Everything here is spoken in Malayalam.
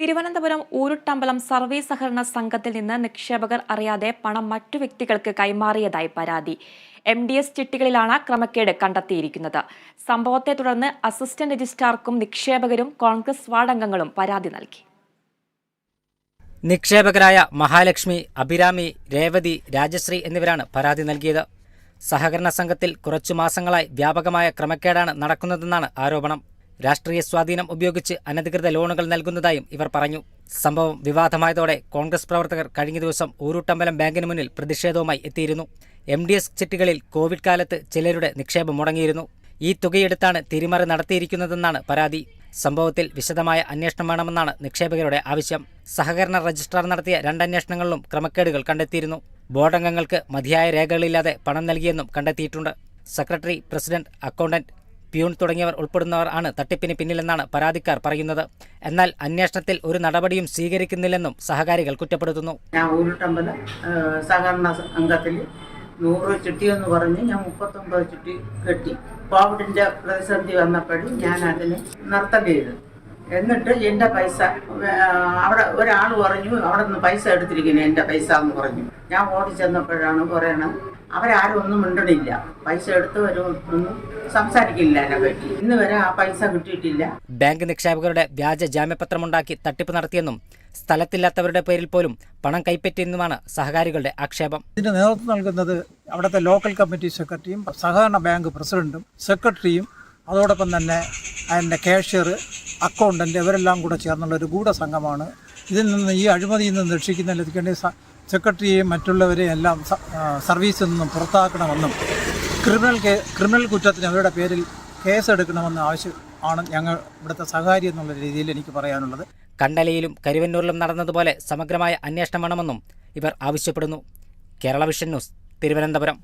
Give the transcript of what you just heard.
തിരുവനന്തപുരം ഊരുട്ടമ്പലം സർവീസ് സഹകരണ സംഘത്തിൽ നിന്ന് നിക്ഷേപകർ അറിയാതെ പണം മറ്റു വ്യക്തികൾക്ക് കൈമാറിയതായി പരാതി. എം ഡി എസ് ചിട്ടികളിലാണ് ക്രമക്കേട് കണ്ടെത്തിയിരിക്കുന്നത്. സംഭവത്തെ തുടർന്ന് അസിസ്റ്റന്റ് രജിസ്ട്രാർക്കും നിക്ഷേപകരും കോൺഗ്രസ് വാർഡ് അംഗങ്ങളും പരാതി നൽകി. നിക്ഷേപകരായ മഹാലക്ഷ്മി അഭിരാമി രേവതി രാജശ്രീ എന്നിവരാണ് പരാതി നൽകിയത്. സഹകരണ സംഘത്തിൽ കുറച്ചു മാസങ്ങളായി വ്യാപകമായ ക്രമക്കേടാണ് നടക്കുന്നതെന്നാണ് ആരോപണം. രാഷ്ട്രീയ സ്വാധീനം ഉപയോഗിച്ച് അനധികൃത ലോണുകൾ നൽകുന്നതായും ഇവർ പറഞ്ഞു. സംഭവം വിവാദമായതോടെ കോൺഗ്രസ് പ്രവർത്തകർ കഴിഞ്ഞ ദിവസം ഊരുട്ടമ്പലം ബാങ്കിന് മുന്നിൽ പ്രതിഷേധവുമായി എത്തിയിരുന്നു. എം ഡി എസ് ചിട്ടികളിൽ കോവിഡ് കാലത്ത് ചിലരുടെ നിക്ഷേപം മുടങ്ങിയിരുന്നു. ഈ തുകയെടുത്താണ് തിരിമറി നടത്തിയിരിക്കുന്നതെന്നാണ് പരാതി. സംഭവത്തിൽ വിശദമായ അന്വേഷണം വേണമെന്നാണ് നിക്ഷേപകരുടെ ആവശ്യം. സഹകരണ രജിസ്ട്രാർ നടത്തിയ രണ്ടന്വേഷണങ്ങളിലും ക്രമക്കേടുകൾ കണ്ടെത്തിയിരുന്നു. ബോർഡംഗങ്ങൾക്ക് മതിയായ രേഖകളില്ലാതെ പണം നൽകിയെന്നും കണ്ടെത്തിയിട്ടുണ്ട്. സെക്രട്ടറി പ്രസിഡന്റ് അക്കൗണ്ടന്റ് പ്യൂൺ തുടങ്ങിയവർ ഉൾപ്പെടുന്നവർ ആണ് തട്ടിപ്പിന് പിന്നിലെന്നാണ് പരാതിക്കാർ പറയുന്നത്. എന്നാൽ അന്വേഷണത്തിൽ ഒരു നടപടിയും സ്വീകരിക്കുന്നില്ലെന്നും സഹകാരികൾ കുറ്റപ്പെടുത്തുന്നു. ഞാൻ ഊരുട്ടമ്പലം സഹകരണ അംഗത്തിൽ നൂറ് ചിട്ടി എന്ന് പറഞ്ഞ് ഞാൻ മുപ്പത്തൊമ്പത് ചിട്ടി കെട്ടി. കോവിഡിന്റെ പ്രതിസന്ധി വന്നപ്പോഴും ഞാൻ അതിനെ നർത്തം ചെയ്തു. എന്നിട്ട് എന്റെ പൈസ അവിടെ ഒരാൾ പറഞ്ഞു അവിടെ നിന്ന് പൈസ എടുത്തിരിക്കുന്നു എന്റെ പൈസ എന്ന് പറഞ്ഞു. ഞാൻ ഓടി ചെന്നപ്പോഴാണ് പറയണത് അവരാരും ഒന്നും മിണ്ടണില്ല. പൈസ എടുത്തവരും ഒന്നും സംസാരിക്കില്ല എന്നെ പറ്റി. ഇന്ന് വരെ ആ പൈസ കിട്ടിയിട്ടില്ല. ബാങ്ക് നിക്ഷേപകരുടെ വ്യാജ ജാമ്യപത്രമുണ്ടാക്കി തട്ടിപ്പ് നടത്തിയെന്നും സ്ഥലത്തില്ലാത്തവരുടെ പേരിൽ പോലും പണം കൈപ്പറ്റിയെന്നുമാണ് സഹകാരികളുടെ ആക്ഷേപം. ഇതിന്റെ നേതൃത്വം നൽകുന്നത് അവിടുത്തെ ലോക്കൽ കമ്മിറ്റി സെക്രട്ടറിയും സഹകരണ ബാങ്ക് പ്രസിഡന്റും സെക്രട്ടറിയും അതോടൊപ്പം തന്നെ അതിന്റെ ക്യാഷ്യർ അക്കൗണ്ടന്റ് ഇവരെല്ലാം കൂടെ ചേർന്നുള്ള ഒരു ഗൂഢസംഘമാണ് ഇതിൽ നിന്ന് ഈ അഴിമതിയിൽ നിന്ന് രക്ഷിക്കുന്നതിന് വേണ്ടി സെക്രട്ടറിയെയും മറ്റുള്ളവരെയും എല്ലാം സർവീസിൽ നിന്നും പുറത്താക്കണമെന്നും ക്രിമിനൽ കേ ക്രിമിനൽ കുറ്റത്തിന് അവരുടെ പേരിൽ കേസെടുക്കണമെന്ന് ആവശ്യം ആണ് ഞങ്ങൾ ഇവിടുത്തെ സഹകാരി എന്നുള്ള രീതിയിൽ എനിക്ക് പറയാനുള്ളത്. കണ്ടലയിലും കരുവന്നൂരിലും നടന്നതുപോലെ സമഗ്രമായ അന്വേഷണം വേണമെന്നും ഇവർ ആവശ്യപ്പെടുന്നു. Kerala vision news Thiruvananthapuram.